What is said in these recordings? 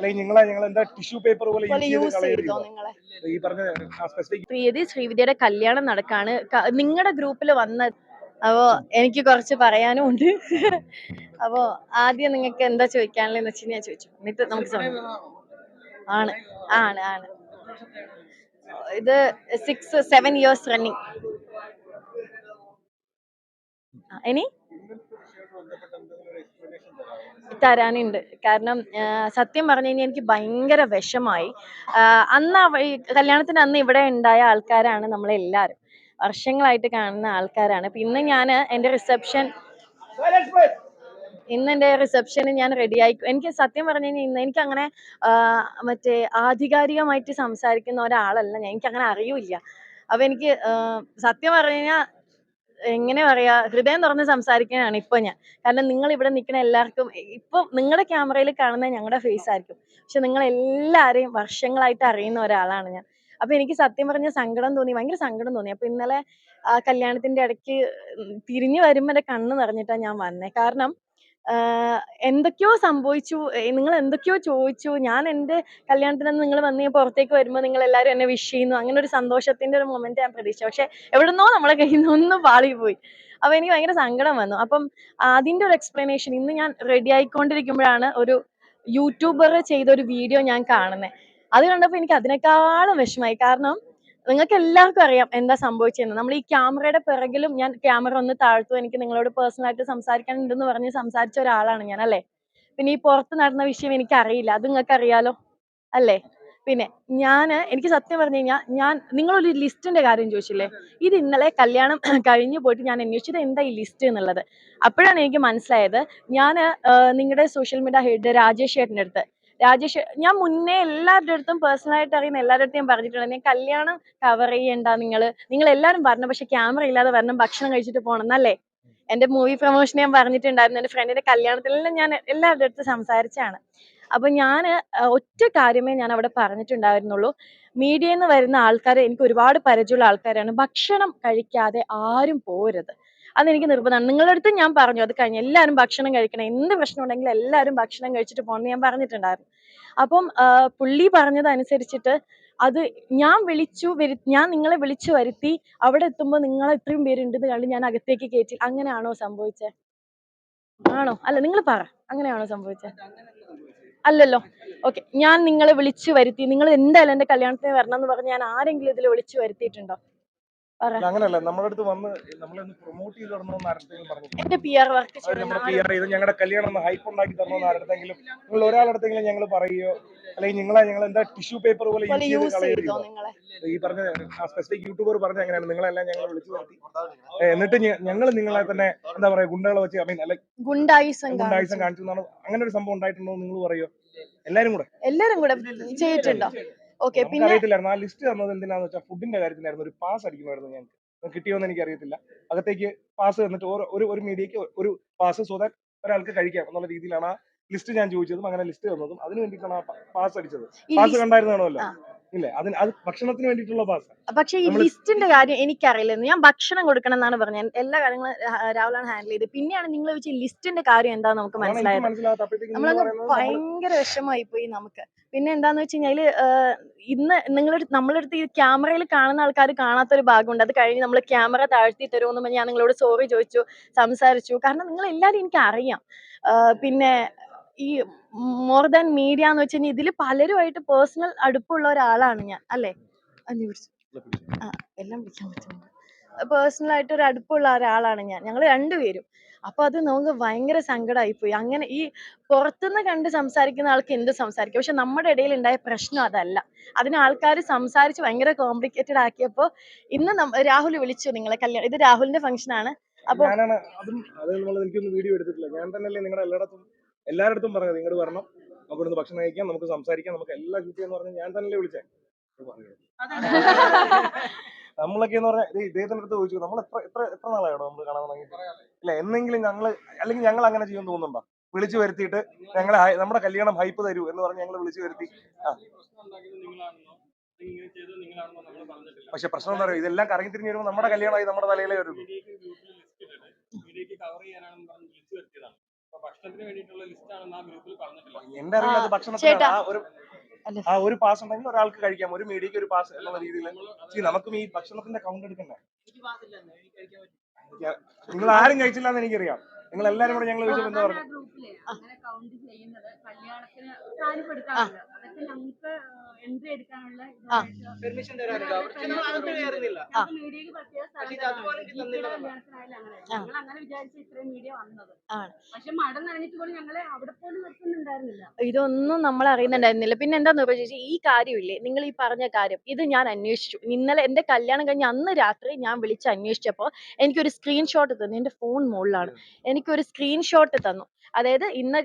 അല്ലെങ്കിൽ നിങ്ങളെ ഞങ്ങൾ എന്താ ടിഷ്യൂ പേപ്പർ പോലെ പോലെ യൂസ് ചെയ്തോ നിങ്ങളെ? ഈ പറഞ്ഞ സ്പെസിഫിക് പ്രീതി ശ്രീവിദ്യയുടെ കല്യാണം നടക്കാണ്. നിങ്ങളുടെ ഗ്രൂപ്പിൽ വന്ന അപ്പോ എനിക്ക് കുറച്ച് പറയാനും ഉണ്ട്. അപ്പോ ആദ്യം നിങ്ങൾക്ക് എന്താ ചോദിക്കാനുള്ളതെന്ന് വെച്ച് ഞാൻ ചോദിച്ചു. എന്നിട്ട് നമുക്ക് ആണ്. ആണ് ആണ്. ഇത് സിക്സ് സെവൻ ഇയേഴ്സ് റണ്ണിങ് ഇനി? തരാനുണ്ട്. കാരണം സത്യം പറഞ്ഞു കഴിഞ്ഞാൽ എനിക്ക് ഭയങ്കര വിഷമായി. അന്ന് കല്യാണത്തിന് അന്ന് ഇവിടെ ഉണ്ടായ ആൾക്കാരാണ് നമ്മളെല്ലാവരും വർഷങ്ങളായിട്ട് കാണുന്ന ആൾക്കാരാണ്. പിന്നെ ഞാൻ എന്റെ റിസപ്ഷൻ ഇന്ന് എന്റെ റിസപ്ഷന് ഞാൻ റെഡിയായി എനിക്ക് സത്യം പറഞ്ഞു കഴിഞ്ഞാൽ ഇന്ന് എനിക്ക് അങ്ങനെ മറ്റേ ആധികാരികമായിട്ട് സംസാരിക്കുന്ന ഒരാളല്ല. ഞാൻ എനിക്ക് അങ്ങനെ അറിയില്ല. അപ്പൊ എനിക്ക് സത്യം പറഞ്ഞു കഴിഞ്ഞാൽ എങ്ങനെ പറയാ ഹൃദയം തുറന്ന് സംസാരിക്കാനാണ് ഇപ്പൊ ഞാൻ. കാരണം നിങ്ങൾ ഇവിടെ നിൽക്കുന്ന എല്ലാവർക്കും ഇപ്പൊ നിങ്ങളുടെ ക്യാമറയിൽ കാണുന്ന ഞങ്ങളുടെ ഫേസ് ആയിരിക്കും. പക്ഷെ നിങ്ങൾ എല്ലാവരെയും വർഷങ്ങളായിട്ട് അറിയുന്ന ഒരാളാണ് ഞാൻ. അപ്പൊ എനിക്ക് സത്യം പറഞ്ഞ സങ്കടം തോന്നി ഭയങ്കര സങ്കടം തോന്നി. അപ്പൊ ഇന്നലെ കല്യാണത്തിന്റെ ഇടയ്ക്ക് തിരിഞ്ഞു വരുമ്പോ എന്റെ കണ്ണ് നിറഞ്ഞിട്ടാ ഞാൻ വന്നേ. കാരണം എന്തൊക്കെയോ സംഭവിച്ചു. നിങ്ങൾ എന്തൊക്കെയോ ചോദിച്ചു. ഞാൻ എന്റെ കല്യാണത്തിന് നിങ്ങൾ വന്ന് പുറത്തേക്ക് വരുമ്പോൾ നിങ്ങൾ എല്ലാവരും എന്നെ വിഷ് ചെയ്യുന്നു. അങ്ങനെ ഒരു സന്തോഷത്തിന്റെ ഒരു മൊമെന്റ് ഞാൻ പ്രതീക്ഷിച്ചു. പക്ഷെ എവിടുന്നോ നമ്മളെ കയ്യിൽ പാളി പോയി. അപ്പൊ എനിക്ക് ഭയങ്കര സങ്കടം വന്നു. അപ്പം അതിന്റെ ഒരു എക്സ്പ്ലനേഷൻ ഇന്ന് ഞാൻ റെഡി ആയിക്കൊണ്ടിരിക്കുമ്പോഴാണ് ഒരു യൂട്യൂബർ ചെയ്ത ഒരു വീഡിയോ ഞാൻ കാണുന്നത്. അത് കണ്ടപ്പോൾ എനിക്ക് അതിനേക്കാളും വിഷമായി കാരണം നിങ്ങൾക്ക് എല്ലാവർക്കും അറിയാം എന്താ സംഭവിച്ചതെന്ന്. നമ്മൾ ഈ ക്യാമറയുടെ പിറകിലും ഞാൻ ക്യാമറ ഒന്ന് താഴ്ത്തു. എനിക്ക് നിങ്ങളോട് പേഴ്സണൽ ആയിട്ട് സംസാരിക്കാനുണ്ടെന്ന് പറഞ്ഞ് സംസാരിച്ച ഒരാളാണ് ഞാൻ അല്ലേ? പിന്നെ ഈ പുറത്ത് നടന്ന വിഷയം എനിക്ക് അറിയില്ല അത് നിങ്ങൾക്ക് അറിയാലോ അല്ലേ? പിന്നെ ഞാൻ എനിക്ക് സത്യം പറഞ്ഞു കഴിഞ്ഞാൽ ഞാൻ നിങ്ങളൊരു ലിസ്റ്റിന്റെ കാര്യം ചോദിച്ചില്ലേ? ഇത് ഇന്നലെ കല്യാണം കഴിഞ്ഞു പോയിട്ട് ഞാൻ അന്വേഷിച്ചത് എന്താ ഈ ലിസ്റ്റ് എന്നുള്ളത്. അപ്പോഴാണ് എനിക്ക് മനസ്സിലായത്. ഞാൻ നിങ്ങളുടെ സോഷ്യൽ മീഡിയ ഹെഡ് രാജേഷ് ചേട്ടന്റെ അടുത്ത് രാജേഷ് ഞാൻ മുന്നേ എല്ലാവരുടെ അടുത്തും പേഴ്സണൽ ആയിട്ട് അറിയുന്ന എല്ലാവരുടെ അടുത്തും ഞാൻ പറഞ്ഞിട്ടുണ്ട്. ഞാൻ കല്യാണം കവർ ചെയ്യണ്ട നിങ്ങൾ നിങ്ങൾ എല്ലാവരും പറഞ്ഞു പക്ഷെ ക്യാമറ ഇല്ലാതെ വരണം ഭക്ഷണം കഴിച്ചിട്ട് പോകണം എന്നല്ലേ? എന്റെ മൂവി പ്രൊമോഷൻ ഞാൻ പറഞ്ഞിട്ടുണ്ടായിരുന്നു. എന്റെ ഫ്രണ്ടിന്റെ കല്യാണത്തിലെല്ലാം ഞാൻ എല്ലാവരുടെ അടുത്ത് സംസാരിച്ചാണ്. അപ്പൊ ഞാൻ ഒറ്റ കാര്യമേ ഞാൻ അവിടെ പറഞ്ഞിട്ടുണ്ടായിരുന്നുള്ളൂ. മീഡിയയിൽ നിന്ന് വരുന്ന ആൾക്കാർ എനിക്ക് ഒരുപാട് പരിചയമുള്ള ആൾക്കാരാണ്. ഭക്ഷണം കഴിക്കാതെ ആരും പോരുത്. അതെനിക്ക് നിർബന്ധമാണ്. നിങ്ങളുടെ അടുത്ത് ഞാൻ പറഞ്ഞു അത് കഴിഞ്ഞ് എല്ലാവരും ഭക്ഷണം കഴിക്കണം. എന്ത് പ്രശ്നം ഉണ്ടെങ്കിലും എല്ലാവരും ഭക്ഷണം കഴിച്ചിട്ട് പോകണം എന്ന് ഞാൻ പറഞ്ഞിട്ടുണ്ടായിരുന്നു. അപ്പം പുള്ളി പറഞ്ഞതനുസരിച്ചിട്ട് അത് ഞാൻ വിളിച്ചു വരു ഞാൻ നിങ്ങളെ വിളിച്ചു വരുത്തി അവിടെ എത്തുമ്പോൾ നിങ്ങൾ ഇത്രയും പേരുണ്ടെന്ന് കണ്ട് ഞാൻ അകത്തേക്ക് കയറ്റി അങ്ങനെയാണോ സംഭവിച്ചത് ആണോ? അല്ല നിങ്ങൾ പറ. അങ്ങനെയാണോ സംഭവിച്ചത് അല്ലല്ലോ. ഓക്കെ. ഞാൻ നിങ്ങളെ വിളിച്ചു വരുത്തി. നിങ്ങൾ എന്തായാലും എന്റെ കല്യാണത്തിന് വരണം എന്ന് പറഞ്ഞ് ഞാൻ ആരെങ്കിലും ഇതിൽ വിളിച്ചു വരുത്തിയിട്ടുണ്ടോ? അങ്ങനല്ല. നമ്മുടെ അടുത്ത് വന്ന് നമ്മളൊന്ന് പ്രൊമോട്ട് ചെയ്ത് തരണമെന്ന് ആരുടെങ്കിലും പറഞ്ഞു എന്റെ P R work P R ചെയ്ത് ഞങ്ങളുടെ കല്യാണം ഒന്ന് ഹൈപ്പ് ഉണ്ടാക്കി തരണമെന്ന് ആരുടെങ്കിലും നിങ്ങൾ ഒരാളടുത്തെങ്കിലും ഞങ്ങൾ പറയുകയോ അല്ലെങ്കിൽ നിങ്ങളെ ഞങ്ങൾ എന്താ ടിഷ്യൂ പേപ്പർ പോലെ യൂസ് ചെയ്ത് ഈ പറഞ്ഞ സ്പെസിഫിക് യൂട്യൂബർ പറഞ്ഞ അങ്ങനെയാണ്. നിങ്ങളെല്ലാം ഞങ്ങൾ വിളിച്ചു നിർത്തി. എന്നിട്ട് ഞങ്ങൾ നിങ്ങളെ തന്നെ എന്താ പറയാ ഗുണ്ടകളെ വെച്ച് ഐ മീൻ അല്ലെ ഗുണ്ടായുസം ഗുണ്ടായുസം കാണിച്ചു. കാണിച്ചു അങ്ങനെ ഒരു സംഭവം ഉണ്ടായിട്ടുണ്ടോ നിങ്ങൾ പറയോ എല്ലാരും കൂടെ? എല്ലാരും കൂടെ ചെയ്തിട്ടുണ്ടോ? ഓക്കെ പിന്നെ അറിയത്തില്ലായിരുന്നു ആ ലിസ്റ്റ് തന്നത് എന്തിനാന്ന് വെച്ചാൽ ഫുഡിന്റെ കാര്യത്തിലായിരുന്നു. ഒരു പാസ് അടിക്കുമായിരുന്നു ഞങ്ങൾക്ക് കിട്ടിയോന്ന് എനിക്ക് അറിയത്തില്ല അകത്തേക്ക് പാസ് തന്നിട്ട് ഓരോ ഒരു ഒരു മീഡിയക്ക് ഒരു പാസ് സോ ദാറ്റ് ഒരാൾക്ക് കഴിക്കാം എന്നുള്ള രീതിയിലാണ് ആ ലിസ്റ്റ് ഞാൻ ചോദിച്ചതും അങ്ങനെ ലിസ്റ്റ് തന്നതും. അതിനു വേണ്ടിയിട്ടാണ് ആ പാസ് അടിച്ചത്. പാസ് കണ്ടായിരുന്നാണല്ലോ. ഇല്ലേ? അതിന് അത് ഭക്ഷണത്തിന് വേണ്ടിയിട്ടുള്ള പാസ് പക്ഷെ ഈ ലിസ്റ്റിന്റെ കാര്യം എനിക്കറിയില്ലെന്ന്. ഞാൻ ഭക്ഷണം കൊടുക്കണം എന്നാണ് പറഞ്ഞത്. എല്ലാ കാര്യങ്ങളും രാഹുലാണ് ഹാൻഡിൽ ചെയ്ത് പിന്നെയാണ് നിങ്ങൾ വെച്ച് ലിസ്റ്റിന്റെ കാര്യം എന്താ നമുക്ക് മനസ്സിലായത്. നമ്മളങ്ങ് ഭയങ്കര വിഷമായി പോയി നമുക്ക്. പിന്നെ എന്താന്ന് വെച്ച് കഴിഞ്ഞാൽ ഇന്ന് നിങ്ങളൊരു നമ്മളെടുത്ത് ഈ ക്യാമറയിൽ കാണുന്ന ആൾക്കാർ കാണാത്തൊരു ഭാഗമുണ്ട്. അത് കഴിഞ്ഞ് നമ്മൾ ക്യാമറ താഴ്ത്തി തരുമെന്ന് ഞാൻ നിങ്ങളോട് സോറി ചോദിച്ചു സംസാരിച്ചു. കാരണം നിങ്ങൾ എല്ലാവരും എനിക്ക് അറിയാം പിന്നെ ഈ മോർ ദാൻ മീഡിയ എന്ന് വെച്ചാൽ ഇതിൽ പലരുമായിട്ട് പേഴ്സണൽ അടുപ്പമുള്ള ഒരാളാണ് ഞാൻ അല്ലേ? അഞ്ഞു പിടിച്ചു. ആ എല്ലാം പിടിക്കാൻ പറ്റുന്നുണ്ട്. പേഴ്സണൽ ആയിട്ട് ഒരു അടുപ്പമുള്ള ഒരാളാണ് ഞാൻ. ഞങ്ങൾ രണ്ടുപേരും. അപ്പൊ അത് നമുക്ക് ഭയങ്കര സങ്കടമായി പോയി അങ്ങനെ ഈ പുറത്തുനിന്ന് കണ്ട് സംസാരിക്കുന്ന ആൾക്ക് എന്ത് സംസാരിക്കും? പക്ഷെ നമ്മുടെ ഇടയിൽ ഉണ്ടായ പ്രശ്നം അതല്ല. അതിന് ആൾക്കാർ സംസാരിച്ച് ഭയങ്കര കോംപ്ലിക്കേറ്റഡ് ആക്കിയപ്പോൾ ഇന്ന് രാഹുൽ വിളിച്ചു നിങ്ങളെ കല്യാണം ഇത് രാഹുലിന്റെ ഫംഗ്ഷൻ ആണ്. അപ്പൊ വീഡിയോ എടുത്തിട്ടില്ല. ഞാൻ തന്നെയല്ലേ നിങ്ങളുടെ എല്ലായിടത്തും എല്ലായിടത്തും പറഞ്ഞു നിങ്ങൾ വരണം. നമുക്ക് ഇവിടുന്ന് ഭക്ഷണം കഴിക്കാം നമുക്ക് സംസാരിക്കാം നമുക്ക് എല്ലാം കിട്ടി എന്ന് പറഞ്ഞാൽ ഞാൻ തന്നെ വിളിച്ചേ. നമ്മളൊക്കെ എന്ന് പറഞ്ഞാൽ ഇത് ഇദ്ദേഹത്തിന്റെ അടുത്ത് ചോദിച്ചു നമ്മൾ എത്ര എത്ര എത്ര നാളായോ നമ്മൾ കാണാൻ തുടങ്ങി? ഇല്ല എന്നെങ്കിലും ഞങ്ങൾ അല്ലെങ്കിൽ ഞങ്ങൾ അങ്ങനെ ചെയ്യുമെന്ന് തോന്നുന്നുണ്ടോ? വിളിച്ചു വരുത്തിയിട്ട് ഞങ്ങളെ നമ്മുടെ കല്യാണം ഹൈപ്പ് തരൂ എന്ന് പറഞ്ഞ് ഞങ്ങൾ വിളിച്ചു വരുത്തി. ആ. പക്ഷെ പ്രശ്നം എന്താ പറയുക ഇതെല്ലാം കറങ്ങി തിരിഞ്ഞു വരുമ്പോൾ നമ്മുടെ കല്യാണമായി നമ്മുടെ തലയിലേ വരും ഭക്ഷണത്തിന് വേണ്ടിയിട്ടുള്ള ലിസ്റ്റ് ആണെന്ന് ആ ഗ്രൂപ്പിൽ പറഞ്ഞിട്ടില്ല എന്റെ അറിവിൽ അത് ആ, ഭക്ഷണത്തിന് ആ ഒരു അല്ല. ആ ഒരു പാസ് ഉണ്ടെങ്കിൽ ഒരാൾക്ക് കഴിക്കാം. ഒരു മീഡിയക്ക് ഒരു പാസ് എന്നുള്ള രീതിയിൽ. നമുക്കും ഈ ഭക്ഷണത്തിന്റെ കൗണ്ട് എടുക്കണ്ടേ? നിങ്ങൾ ആരും കഴിച്ചില്ല എന്ന് എനിക്കറിയാം. നിങ്ങൾ എല്ലാരും കൂടെ ഞങ്ങൾ ചോദിച്ചപ്പോൾ എന്താ പറഞ്ഞു? എൻട്രി എടുക്കാനുള്ള പെർമിഷൻ അകത്ത് കയറുന്നില്ല. മീഡിയക്ക് പറ്റിയ അങ്ങനെ ഞങ്ങൾ അങ്ങനെ വിചാരിച്ച ഇത്രയും മീഡിയ വന്നത്. പക്ഷെ മഴ നനഞ്ഞിട്ട് പോലും ഞങ്ങളെ അവിടെ പോലും നിർത്തുന്നുണ്ടായിരുന്നില്ല ഇതൊന്നും നമ്മൾ അറിയുന്നുണ്ടായിരുന്നില്ല. പിന്നെ എന്താന്ന് പറയുക ചേച്ചി ഈ കാര്യമില്ലേ? നിങ്ങൾ ഈ പറഞ്ഞ കാര്യം ഇത് ഞാൻ അന്വേഷിച്ചു. ഇന്നലെ എന്റെ കല്യാണം കഴിഞ്ഞ അന്ന് രാത്രി ഞാൻ വിളിച്ച് അന്വേഷിച്ചപ്പോൾ എനിക്കൊരു സ്ക്രീൻഷോട്ട് തന്നു. എന്റെ ഫോൺ മുകളിലാണ്. എനിക്കൊരു സ്ക്രീൻഷോട്ട് തന്നു. അതായത് ഇന്ന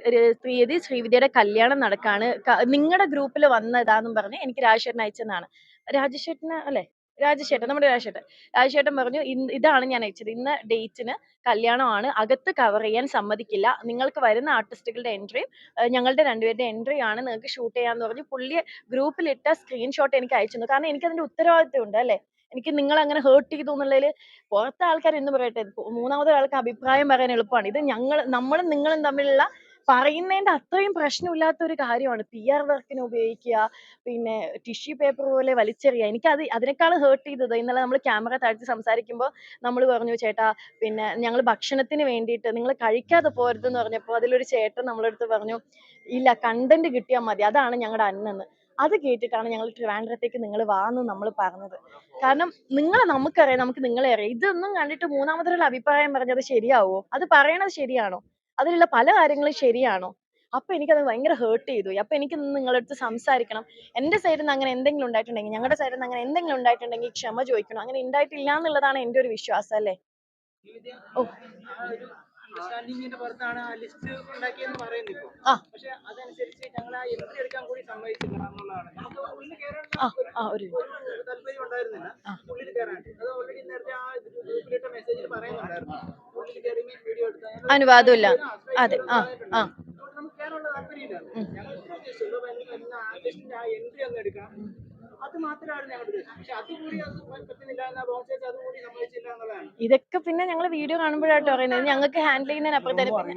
തീയതി ശ്രീവിദ്യയുടെ കല്യാണം നടക്കാണ്. നിങ്ങളുടെ ഗ്രൂപ്പിൽ വന്നതാന്നും പറഞ്ഞ് എനിക്ക് രാജേഷേട്ടൻ അയച്ചതാണ് രാജേഷേട്ടന് അല്ലെ? രാജേഷേട്ടൻ നമ്മുടെ രാജേഷേട്ടൻ രാജേഷേട്ടൻ പറഞ്ഞു ഇതാണ് ഞാൻ അയച്ചത്. ഇന്ന് ഡേറ്റിന് കല്യാണമാണ്. അകത്ത് കവർ ചെയ്യാൻ സമ്മതിക്കില്ല. നിങ്ങൾക്ക് വരുന്ന ആർട്ടിസ്റ്റുകളുടെ എൻട്രിയും ഞങ്ങളുടെ രണ്ടുപേരുടെ എൻട്രി ആണ്. നിങ്ങൾക്ക് ഷൂട്ട് ചെയ്യാന്ന് പറഞ്ഞു പുള്ളി ഗ്രൂപ്പിലിട്ട സ്ക്രീൻഷോട്ട് എനിക്ക് അയച്ചു കാരണം എനിക്ക് അതിന്റെ ഉത്തരവാദിത്വം ഉണ്ട് അല്ലെ? എനിക്ക് നിങ്ങൾ അങ്ങനെ ഹേർട്ട് ചെയ്തു എന്നുള്ളതിൽ പുറത്തെ ആൾക്കാർ എന്ന് പറയട്ടെ മൂന്നാമത്തെ ആൾക്ക് അഭിപ്രായം പറയാൻ എളുപ്പമാണ്. ഇത് ഞങ്ങൾ നമ്മളും നിങ്ങളും തമ്മിലുള്ള പറയുന്നതിന്റെ അത്രയും പ്രശ്നമില്ലാത്ത ഒരു കാര്യമാണ് പി ആർ വർക്കിന് ഉപയോഗിക്കുക പിന്നെ ടിഷ്യൂ പേപ്പർ പോലെ വലിച്ചെറിയുക. എനിക്ക് അത് അതിനേക്കാളും ഹേർട്ട് ചെയ്തത് ഇന്നലെ നമ്മൾ ക്യാമറ താഴ്ത്തി സംസാരിക്കുമ്പോൾ നമ്മൾ പറഞ്ഞു ചേട്ടാ പിന്നെ ഞങ്ങൾ ഭക്ഷണത്തിന് വേണ്ടിയിട്ട് നിങ്ങൾ കഴിക്കാതെ പോരുതെന്ന് പറഞ്ഞപ്പോൾ അതിലൊരു ചേട്ടൻ നമ്മളെ അടുത്ത് പറഞ്ഞു ഇല്ല കണ്ടന്റ് കിട്ടിയാൽ മതി. അതാണ് ഞങ്ങളുടെ അന്നെന്ന്. അത് കേട്ടിട്ടാണ് ഞങ്ങൾ ട്രിവാൻഡ്രത്തേക്ക് നിങ്ങൾ വാന്ന് നമ്മൾ പറഞ്ഞത്. കാരണം നിങ്ങളെ നമുക്കറിയാം നമുക്ക് നിങ്ങളെ അറിയാം. ഇതൊന്നും കണ്ടിട്ട് മൂന്നാമതൊരാൾ അഭിപ്രായം പറഞ്ഞത് ശരിയാവോ? അത് പറയണത് ശരിയാണോ? അതിലുള്ള പല കാര്യങ്ങളും ശരിയാണോ? അപ്പൊ എനിക്കത് ഭയങ്കര ഹേർട്ട് ചെയ്തു. അപ്പൊ എനിക്ക് നിങ്ങളുടെ അടുത്ത് സംസാരിക്കണം. എന്റെ സൈഡിൽ നിന്ന് അങ്ങനെ എന്തെങ്കിലും ഉണ്ടായിട്ടുണ്ടെങ്കിൽ ഞങ്ങളുടെ സൈഡിൽ നിന്ന് അങ്ങനെ എന്തെങ്കിലും ഉണ്ടായിട്ടുണ്ടെങ്കിൽ ക്ഷമ ചോദിക്കണം. അങ്ങനെ ഉണ്ടായിട്ടില്ല എന്നുള്ളതാണ് എന്റെ ഒരു വിശ്വാസം അല്ലേ? ഓ. അണ്ടർസ്റ്റാൻഡിങ്ങിന്റെ പുറത്താണ് ആ ലിസ്റ്റ് ഉണ്ടാക്കിയെന്ന് ഇപ്പൊ. പക്ഷെ അതനുസരിച്ച് ഞങ്ങൾ ആ എൻട്രി എടുക്കാൻ കൂടി സമ്മതിച്ചില്ല എന്നുള്ളതാണ്. നമുക്ക് ഉള്ളിൽ കയറാൻ ആ ആ ഒരു ഒരു താല്പര്യം ഉണ്ടായിരുന്നില്ല. ഉള്ളിൽ കയറാൻ. അത് ഓൾറെഡി നേരത്തെ ആ ഗ്രൂപ്പിലിട്ട മെസ്സേജിൽ പറയുന്നുണ്ടായിരുന്നു. ഉള്ളിൽ കയറി വീഡിയോ എടുത്താൽ അനുവാദമില്ല. അതെ ആ ആ. നമുക്ക് കയറാനുള്ള താല്പര്യമില്ല. ഞങ്ങൾ ആ എൻട്രി ഒന്ന് എടുക്കാം. അത് മാത്രമാണ് ഞങ്ങൾ പക്ഷെ അതുകൂടി അത് പറ്റുന്നില്ല എന്നാ ബോക്സേഴ്സ് അതുകൂടി സമ്മതിച്ചില്ല എന്നുള്ളതാണ്. ഇതൊക്കെ പിന്നെ ഞങ്ങൾ വീഡിയോ കാണുമ്പോഴാട്ടോ അറിയുന്നത് ഞങ്ങൾക്ക് ഹാൻഡിൽ ചെയ്യുന്നതിനപ്പുറത്തേന് അപ്പുറത്തെ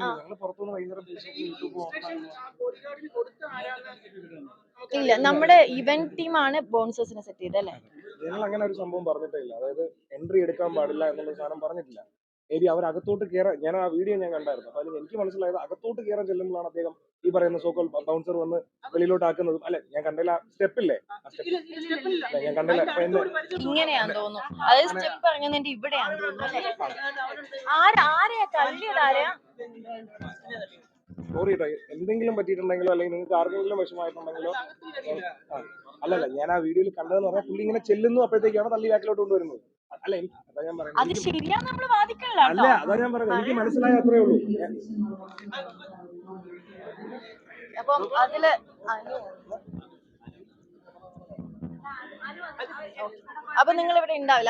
ഇല്ല നമ്മുടെ ഇവന്റ് ടീമാണ് ബോൺസേഴ്സിനെ സെറ്റ് ചെയ്തത് അല്ലേ? ഞങ്ങൾ അങ്ങനെ ഒരു സംഭവം പറഞ്ഞിട്ടില്ല അതായത് എൻട്രി എടുക്കാൻ പാടില്ല എന്നുള്ള സാധനം പറഞ്ഞിട്ടില്ല. മേ ബി അവർ അകത്തോട്ട് കയറാൻ ഞാൻ ആ വീഡിയോ ഞാൻ കണ്ടായിരുന്നു. അപ്പൊ എനിക്ക് മനസ്സിലായത് അകത്തോട്ട് കയറാൻ ചെല്ലുമ്പോഴാണ് അദ്ദേഹം ഈ പറയുന്ന സോക്കോൾ ബൗൺസർ വന്ന് വെളിയിലോട്ട് ആക്കുന്നതും. അല്ലെ? ഞാൻ കണ്ടില്ല ആ സ്റ്റെപ്പില്ലേ? ഞാൻ കണ്ടില്ല ഇങ്ങനെയാന്ന് തോന്നുന്നു. അതായത് സ്റ്റെപ്പ് ഇവിടെയാന്ന് സോറി എന്തെങ്കിലും പറ്റിയിട്ടുണ്ടെങ്കിലോ അല്ലെങ്കിൽ നിങ്ങൾക്ക് ആർക്കെങ്കിലും വിഷമമായിട്ടുണ്ടെങ്കിലോ അല്ലല്ല ഞാൻ ആ വീഡിയോയിൽ കണ്ടതെന്ന് പറഞ്ഞാൽ പുള്ളി ഇങ്ങനെ ചെല്ലുന്നു അപ്പോഴത്തേക്കാണ് തള്ളി ബാക്കിലോട്ട് കൊണ്ടുവരുന്നത്. അല്ല അതാ ഞാൻ പറയുന്നത്. അല്ല അതാ ഞാൻ പറയുന്നത്. എനിക്ക് മനസ്സിലായ അത്രേ ഉള്ളൂ. അപ്പം അതിൽ അപ്പൊ നിങ്ങൾ ഇവിടെ ഉണ്ടാവില്ല.